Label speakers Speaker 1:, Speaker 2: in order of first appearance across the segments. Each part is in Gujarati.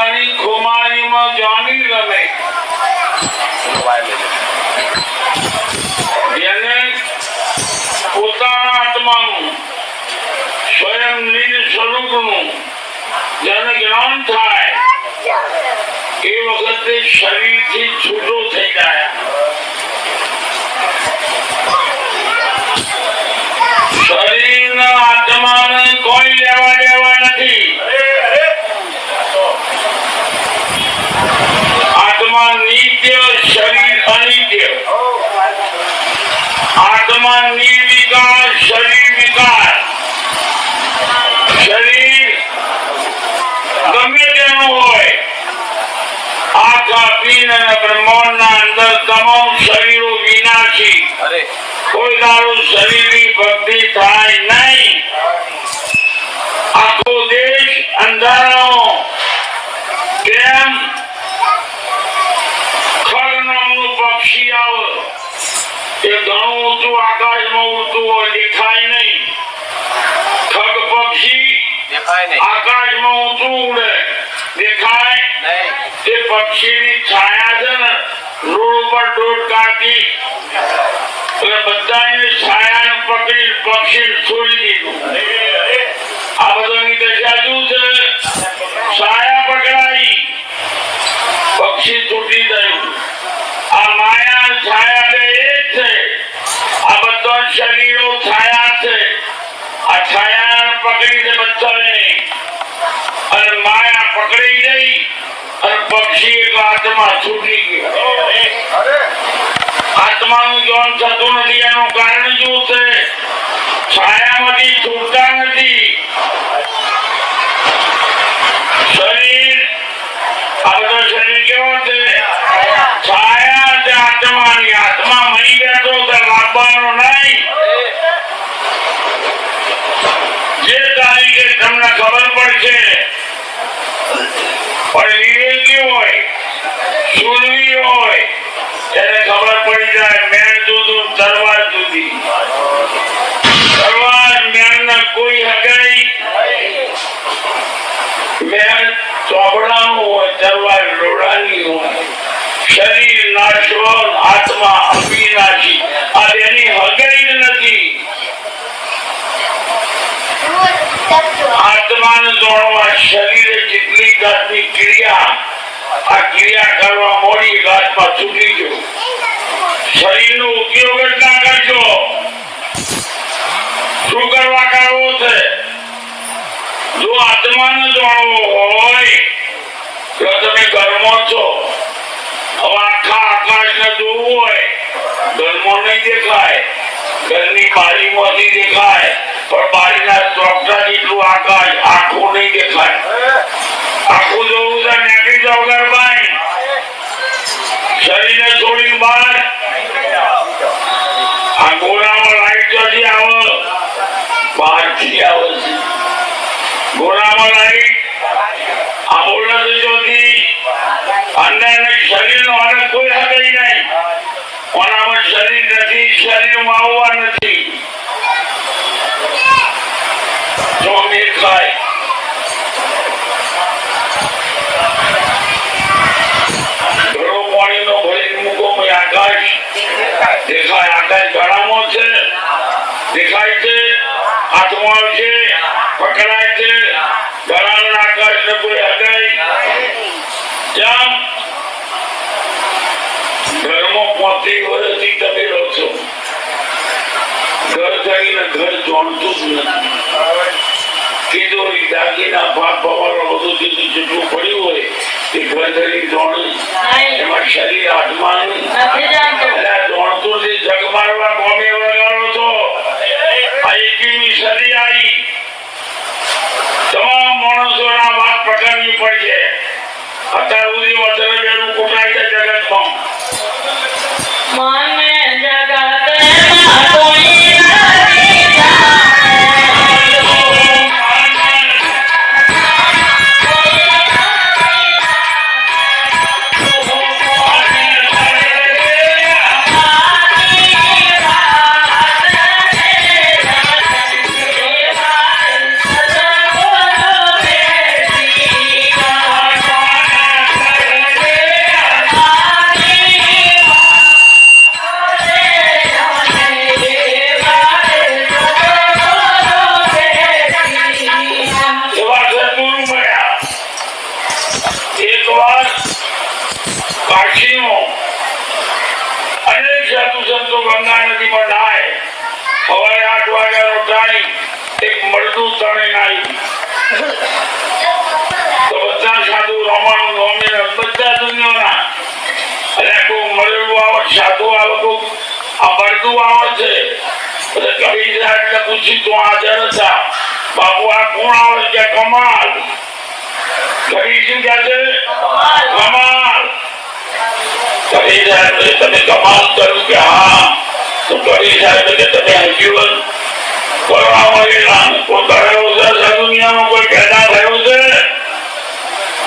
Speaker 1: જોન કણી ખુમારીમાં જોની રમે જેને પોતાના આત્માનું સ્વયં નિજ સ્વરૂપનું જેને જ્ઞાન થાય એ વખતે શરીરથી છૂટો થઈ જાય શરીરના આત્માને કોઈ લેવા દેવા નથી આત્મા નિત્ય શરીર અનિત્ય નિર્વિકાર શરીર વિકાર. શરીર ગમે તેનું હોય. આખા પીન અને બ્રહ્માંડના અંદર તમામ શરીરો વિનાશી. કોઈ દારૂ શરીરની ભક્તિ થાય નહીં આખો દેશ અંધારાઓ કેમ ખગ નામનું પક્ષી આવે એ ઘણું ઊંચું આકાશમાં ઉડતું હોય દેખાય નહીં. ખગ પક્ષી આકાશમાં ઊંચું ઉડે. દેખાય?
Speaker 2: નહીં.
Speaker 1: પક્ષીની છાયા છે ને રોડ ઉપર દોડ કાઢી. એટલે બધાને છાયાને પકડી પક્ષી છોડી દીધું. આ બધાની દશા શું છે? છાયા પકડાઈ. પક્ષી છૂટી ગયું. પક્ષી આત્મા છૂટી ગયો. આત્માનું જ્ઞાન થતું નથી એનું કારણ શું છે? છાયામાંથી છૂટતા નથી. શરીર એને ખબર પડી જાય મેણ જુદું તલવાર જુદી તલવાર મેણને કોઈ શરીર નાશવન, આત્મા અવિનાશી ક્રિયા. આ ક્રિયા કરવા મોડી ઘાતમાં છૂટી ગયો. શરીરનો ઉપયોગ જ ના કરજો. શું કરવા કરવો છે. જો આત્માને જાણવો હોય, તો તમે ઘરમાં છો. હવે આખા આકાશને જોવું દેખાય. ઘરની બારીમાંથી દેખાય, પણ બારીના આકાશ આખું નહીં દેખાય. આખું જોવું છે, નીકળી જાવ ગરબાઈ શરીરને છોડીને બહાર. આ ગોળામાં લાઈટ ચોથી આવે. બહારથી આવે છે ગોળામાં લાઈટ આ બોલત ચોથી અંદર શરીરનો અને કોઈ હગાઈ નહીં. કોનામાં શરીર નથી, શરીરમાં આવવા નથી. જો પછી આકાશ દેખાય આકાશ ગળામાં છે દેખાય છે હાથમાં છે પકડાય છે ગળાના આકાશ ને કોઈ હગાઈ જેમ ઘરમાં પોતે વર્ષથી તમે રહો છો. ઘર થઈને ઘર જોડતું જ નથી. તિજોરી દાગીના ભાગ ભવાલો બધું જેટલું પડ્યું હોય ઘર થઈને જોડે એમાં શરીર આત્માનું. જોડતું જે જગ મારવા કોમે વગાડો એકવીમી સદી આવી. તમામ માણસોના વાત પકડવી પડશે. અત્યાર છે
Speaker 3: મને જગતમાં કોઈ નથી
Speaker 1: મળેલું સાધુ કોઈ આ મળતું આવે છે. એટલે કવિ એટલે પૂછી તું હાજર હતા. બાપુ આ કોણ આવે છે? કમાલ? કવિ કહે છે? કમાલ. કવિ સાહેબ તમે કમાલ કર્યું કે હા. તો કવિ સાહેબ કે તમે હજીવન કરવા મળેલા કોઈ કરેલો છે? દુનિયામાં કોઈ પેદા થયો છે?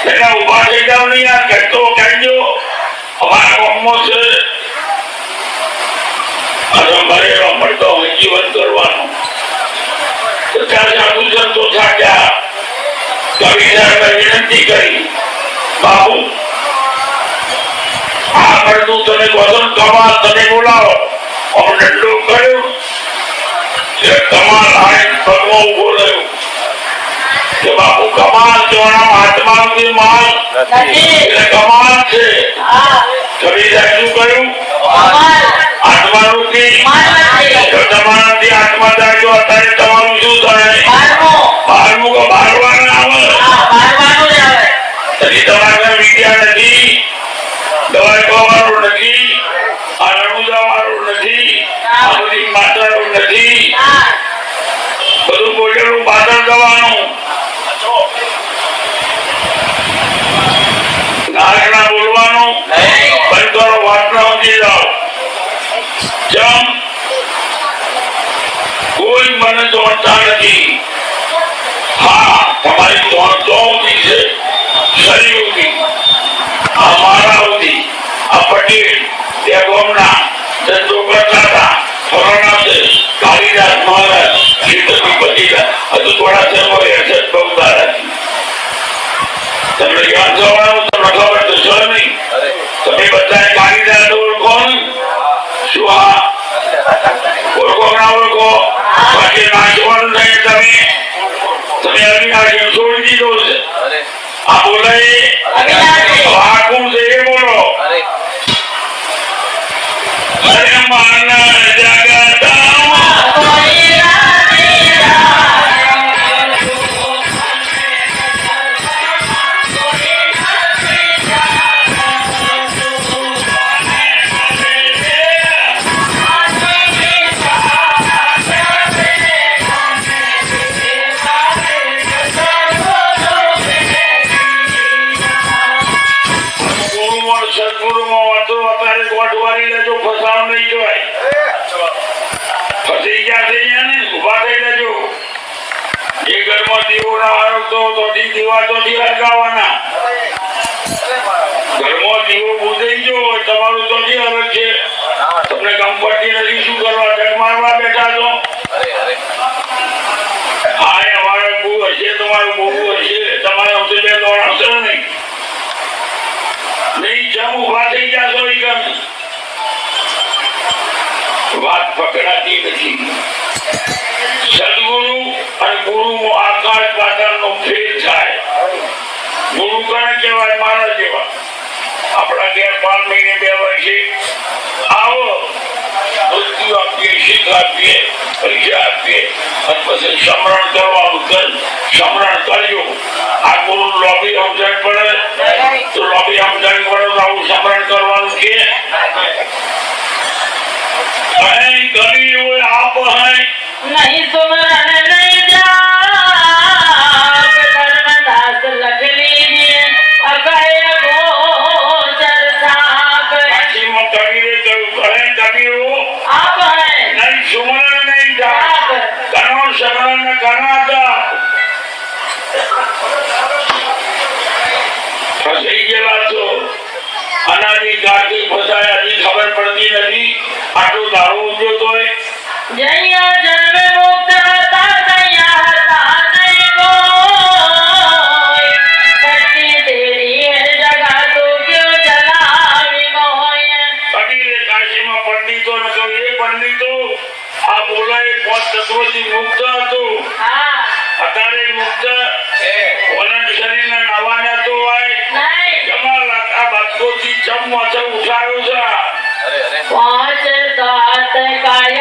Speaker 1: એટલે ઊભા થઈ જાવ નહીં. આ કહેતો કહેજો. વિનંતી કરી, બાપુ, આ મળતું તમે વસન કમાલ તમે બોલાવો. અમને દંડો કર્યો કમાલ આવીને પગમાં ઊભો રહ્યો કે બાપુ, કમાલ જોણા માલ
Speaker 3: નથી.
Speaker 1: એટલે કમાલ છે. કવિ શું કહ્યું? આત્માનું થી.
Speaker 3: માલ નથી
Speaker 1: જો તમારાથી આત્મા જાગ્યો અત્યારે તમારું મને દોડતા નથી. હા તમારી દોડ તો ઊંધી છે શરીર ઊંધી આ ઊંધી આ પટેલ તે ગોમના ધંધો કરતા હતા ફલાણા છે કાલિદાસ મહારાજ કીર્તન હજુ થોડા સમય તારાથી તમને યાદ જવાનું તમને ખબર તો છે નહીં. તમે બધા કાલિદાસ ઓળખો શું ઓળખો ના ઓળખો બાકી નાચવાનું નહીં તમે તમે અવિનાશી છોડી દીધો છે. આ બોલાય. આ કોણ છે એ બોલો. અરે. માન સમજણ પડે? તો
Speaker 3: નહીં નહીં લખ
Speaker 1: કબીરે કહ્યું કહે કબીરો
Speaker 3: આપ હૈ
Speaker 1: નહીં સુમરણ નહીં જાપ ઘણો સમરણ ને ઘણા જાપ ફસાઈ ગયેલા છો. અનાદિ કાળથી ફસાયા હજી ખબર પડતી નથી. આટલું દારૂ ઊંધો તોય.
Speaker 3: જયા જન્મે
Speaker 1: ಕಾಯ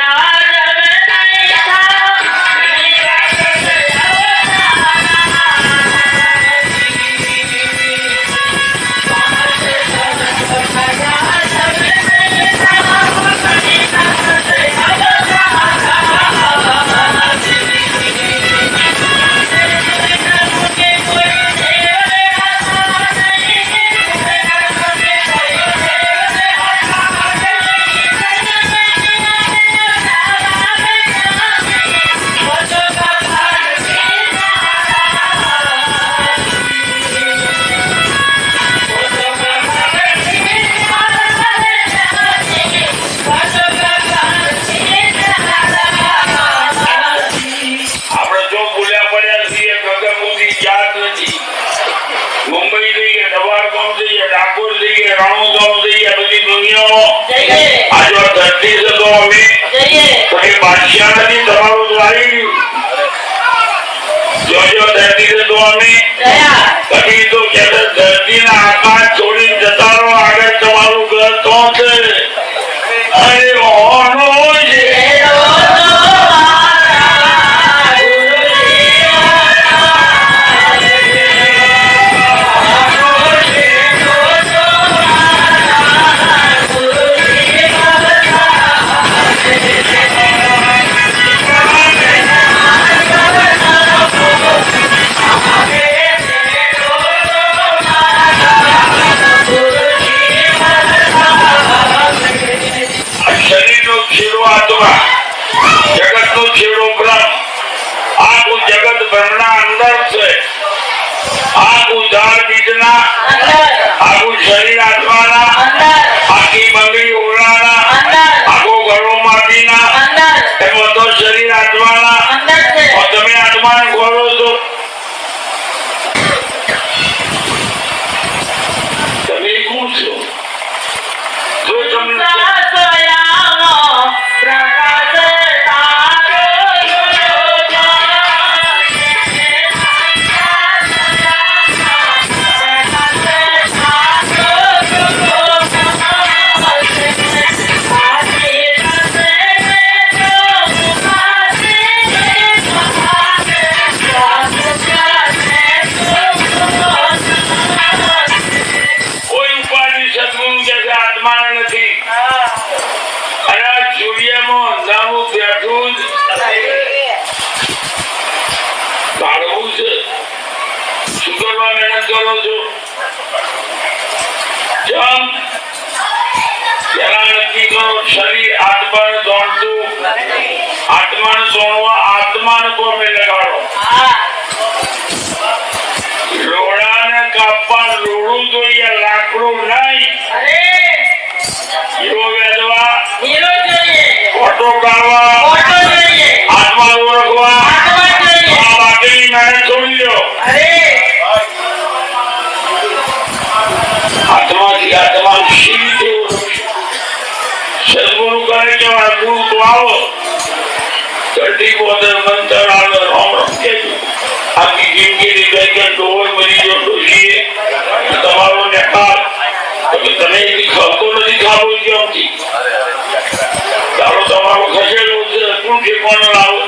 Speaker 1: લાવો?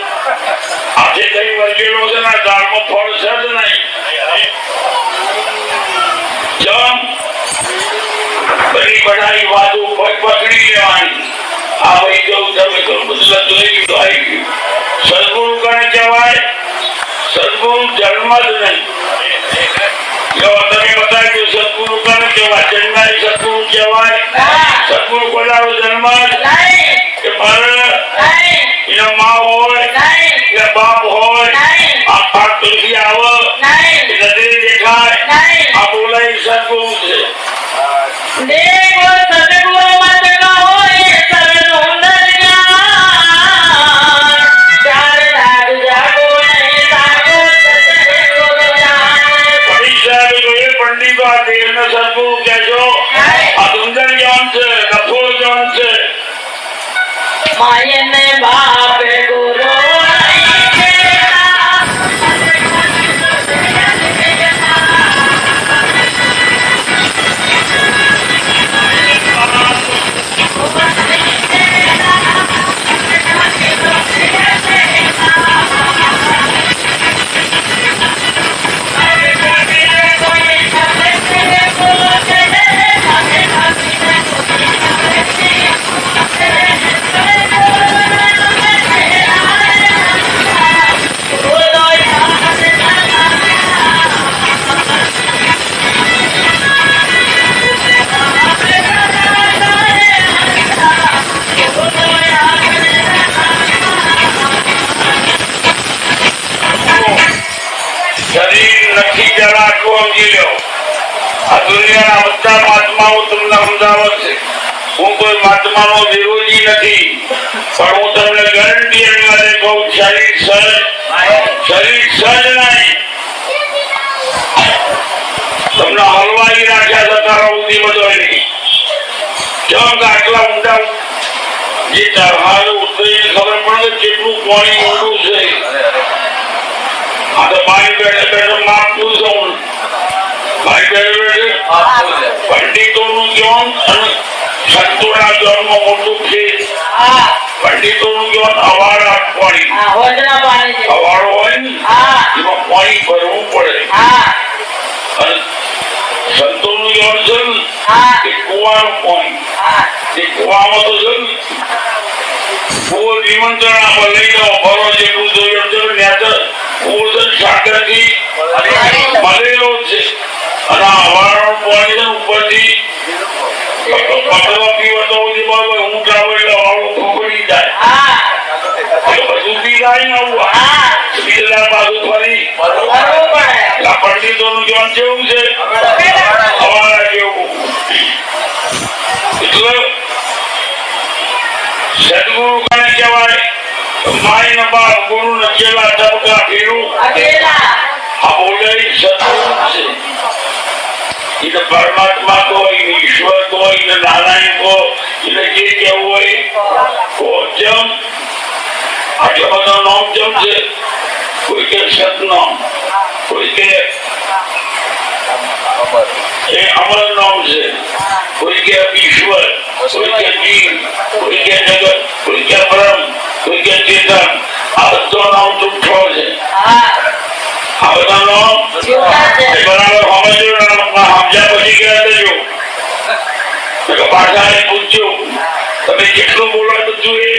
Speaker 1: આજે કઈ વળગેલો છે ને દાળમાં ફળ છે જ નહીં. જમ. બધી બધાની વાતો પકડી લેવાની. આ ભાઈ જવું તમે તો બધું જોઈ લીધું આવી ગયું સદગુરુ કને કહેવાય સદગુરુ જન્મ જ નહીં જો તમે બતાવ્યું સદગુરુ કને કહેવાય જન્માય સદગુરુ કહેવાય સદગુરુ કોલારો જન્મ જ
Speaker 3: નહીં
Speaker 1: કે મરે
Speaker 3: નહીં
Speaker 1: એના મા હોય
Speaker 3: નહીં
Speaker 1: કે બાપ હોય
Speaker 3: નહીં
Speaker 1: આ પાક તુલસી આવે
Speaker 3: નહીં
Speaker 1: એ નદી દેખાય
Speaker 3: નહીં
Speaker 1: આ બોલાય સદગુરુ છે
Speaker 3: દેવો સદગુરુ મત
Speaker 1: દેહને સદગુરુ કહેજો. આ સુંદર જ્ઞાન છે કઠોર જ્ઞાન છે.
Speaker 3: માયને બાપ
Speaker 1: નથી જરા સમજી લો આ દુનિયાના બધા મહાત્માઓ તમને સમજાવે છે. હું કોઈ મહાત્માનો વિરોધી નથી, પણ હું તમને ગેરંટી એટલે કહું, શરીર સજ. શરીર સજ નહીં. તમને હલવાઈ રાખ્યા જતા રહો બધો નહીં જંગ આટલા ઊંડા જે તરહાર ઉતરી ખબર પડે કેટલું પાણી ઊંડું છે. મારી બેઠે બેઠે માપતું છું મારી બેઠે બેઠે પંડિતોનું જ્ઞાન અને સંતોના જ્ઞાનમાં મોટું છે પંડિતોનું જ્ઞાન
Speaker 3: હા પાણી
Speaker 1: અવાડો હોય ને
Speaker 3: હા
Speaker 1: એમાં પાણી ભરવું પડે
Speaker 3: હા
Speaker 1: અને સંતોનું જ્ઞાન છે ને
Speaker 3: હા
Speaker 1: એ કુવાનું પાણી
Speaker 3: હા
Speaker 1: એ કુવામાં તો છે ને કુવો નિમંત્રણ લઈ જાઓ ભરો જેટલું જોઈએ એટલું ત્યાં તો કુવો છે અને આ પાણી ઉપરથી પકડવા પીવા હોય સુધી હું ટ્રાવેલ આવે ખોખડી જાય. બધું કેવું છે. અમારા જેવું. એટલે સદગુરુ માય ને બાપ ગુરુ ને ચેલા તબકા ફેરું
Speaker 3: અકેલા
Speaker 1: આ બોલે ઈ સદગુરુ છે એને પરમાત્મા કહો એને ઈશ્વર કહો એને નારાયણ કહો એને જે કહેવું હોય કહો જેમ આટલા બધા નામ જેમ છે કોઈ કે સતનામ કોઈ કે એ અમર નામ છે કોઈ કે ઈશ્વર કોઈ કે જીવ કોઈ કે જગત કોઈ કે પરમ કોઈ કે ચેતન આ બધા નામ જૂઠો છે આ બધા નામ એ બરાબર સમજ્યો સમજ્યા પછી કહેવા દેજો મેં પૂછ્યું તમે જેટલું બોલો બધું એ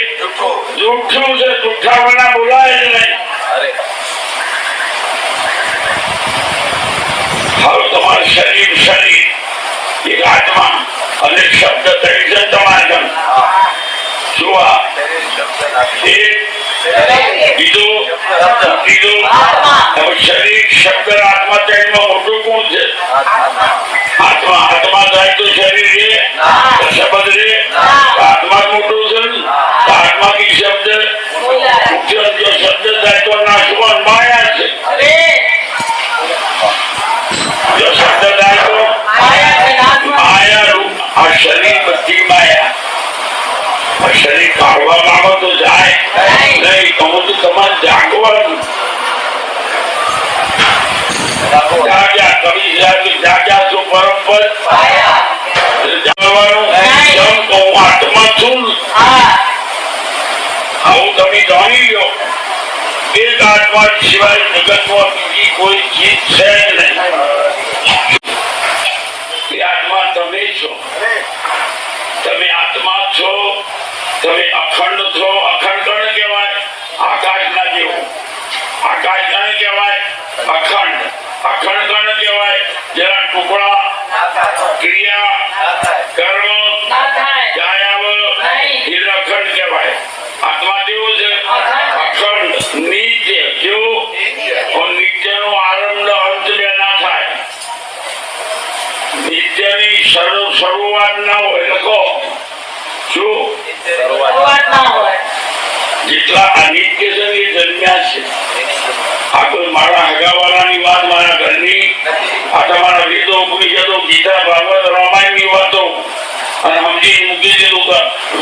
Speaker 1: જૂઠું છે જૂઠા વગરના બોલાય જ નહીં હવે તમારું શરીર શરીર એક આત્મા અને શબ્દ તરીકે તમારા એક, બીજું
Speaker 3: આત્મા.
Speaker 1: શરીર શબ્દ આત્મા ત્રણમાં મોટું કોણ છે આત્મા આત્મા જાય તો શરીર ટુકડા ક્રિયા કર્મ
Speaker 3: ના થાય.
Speaker 1: જાયાવ
Speaker 3: નહીં.
Speaker 1: એ અખંડ કહેવાય. આત્મા કેવું છે? અખંડ. નિત્ય કેવું નિત્યનો આરંભ અંત બે ના થાય. નિત્યની શરૂઆત ના હોય લખો શું?
Speaker 3: શરૂઆત ના હોય.
Speaker 1: જેટલા અનિત્ય છે એ જન્મ્યા છે. આ કોઈ મારા હગાવાળાની વાત મારા ઘરની આ તમારા વેદો ઉપનિષદો, ગીતા, ભાગવત, રામાયણની વાતો. અને સમજી મૂકી દીધું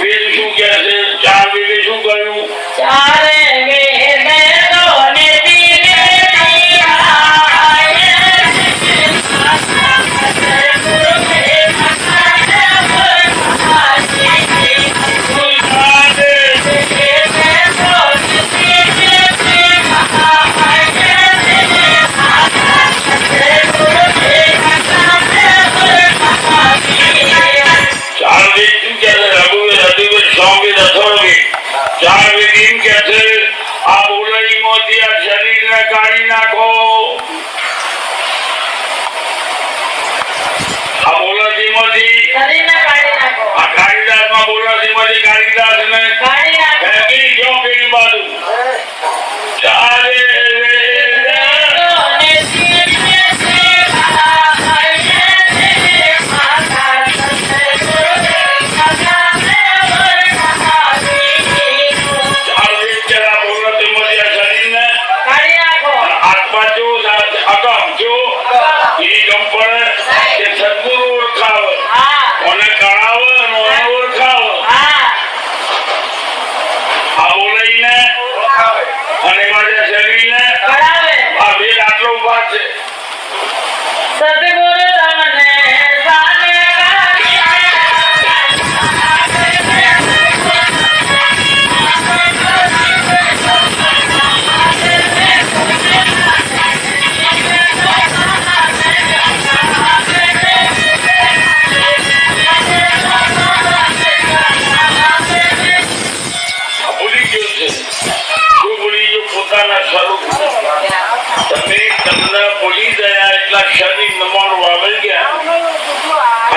Speaker 1: વેદ શું કહે છે? ચાર વેદે શું કહ્યું?
Speaker 3: ચારે
Speaker 1: આત્મા જો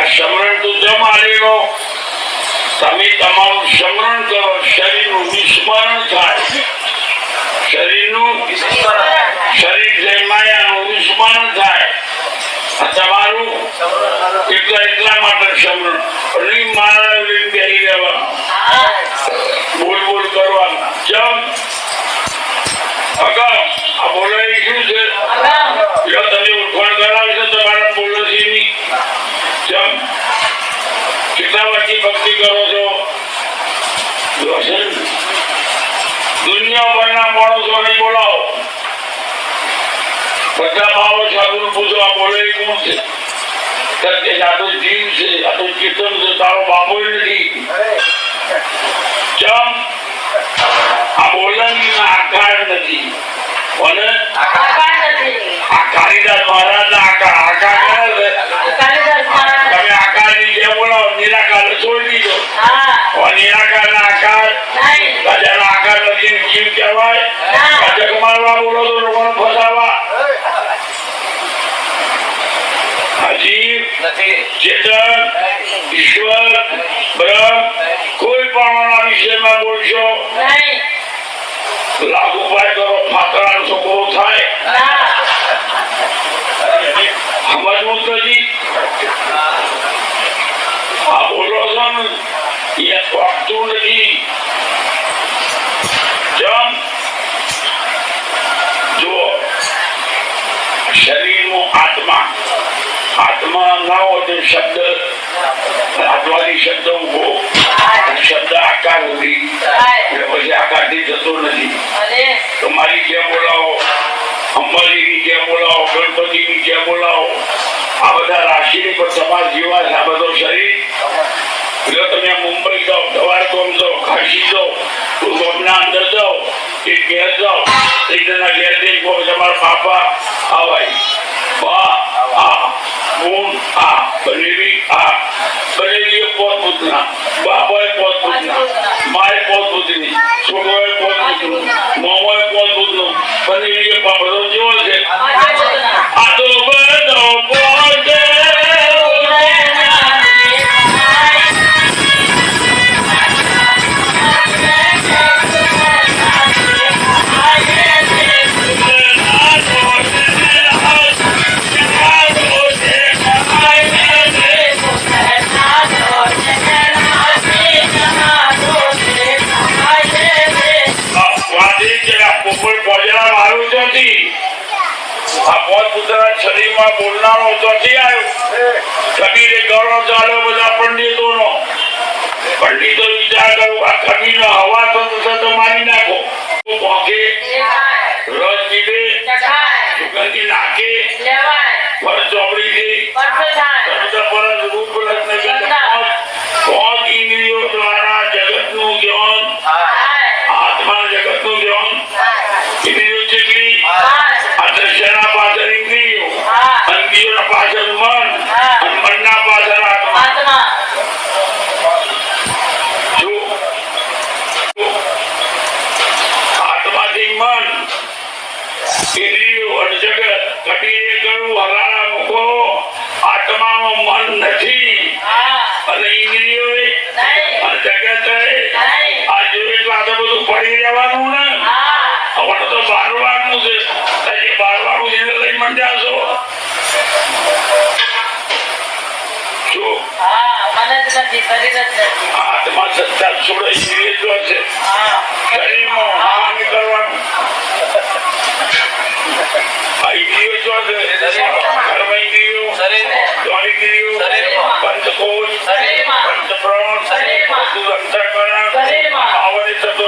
Speaker 1: સમરણ તો જમ આલેલો તમે તમારું સમરણ કરો. શરીરનું વિસ્મરણ થાય. શરીરનું શરીર જયમાયાનું વિસ્મરણ થાય. તમારું એટલા એટલા માટે સમરણ રીમ મારા રીમ બેહી રહેવાનું. બોલ બોલ કરવાનું. ચમ. બોલાવી શું છે. જો તમે ઉઠવણ કરાવશો તમારા બોલોજીની ચમ કેટલા વર્ષથી ભક્તિ કરો છો? દુનિયાભરના માણસોને બોલાવો. બધા ભાવો સાધુ પૂછો, આ બોલે કોણ છે? ત્યારે કે આ તો જીવ છે, આ તો ચેતન છે, તારો બાપો નથી. ચમ આ બોલવાની આકાર નથી. અને આ કાલિદાસ મહારાજ ના આકાર આકાર કરે છે તમે જે બોલાવો નિરાકાર છોડી દીધો નિરાકાર ના આકાર રાજાના આકાર નથી જીવ કહેવાય? રાજા કમારવા બોલો તો લોકોને ફસાવા. જીવ ચેતન ઈશ્વર, બ્રહ્મ કોઈ પણ વિષયમાં બોલશો. લાગુ ઉપાય કરો ફાતરાનો છોકરો થાય. સમજવું તો જી. નથી. જમ. જુઓ. શરીરનું આત્મા. આત્મા ના હોય શબ્દ, આત્માની શબ્દ ઊભો શબ્દ આકાર પછી આકારથી જતો નથી. તમારી જેમ બોલાવો? અંબાજીની જેમ બોલાવો? ગણપતિની જેમ બોલાવો? આ બધા રાશિની પર સમાજ જીવા છે. આ બધો શરીર. જો તમે મુંબઈ જાઓ દવારકોમ જાઓ કાશી જાઓ ગામના અંદર જાઓ એક ઘેર જાઓ એક જણા ઘેર જઈને તમારા બાપા આવાય. બા આ ગુણ આ બનેવી આ બનેવી એ પોત પૂતના બાપાએ પોત પૂતના માએ પોત પૂતની છોકરોએ પોત પૂતનું મોમોએ પોત પૂતનું બનેવી પાપડો જેવો છે. આ તો બધો આત્મા સત્તા છોડે જો છે શરીરમાં જ્ઞાન ઇન્દ્રિયો પંચકોશ પંચપ્રાણ આવડે થતો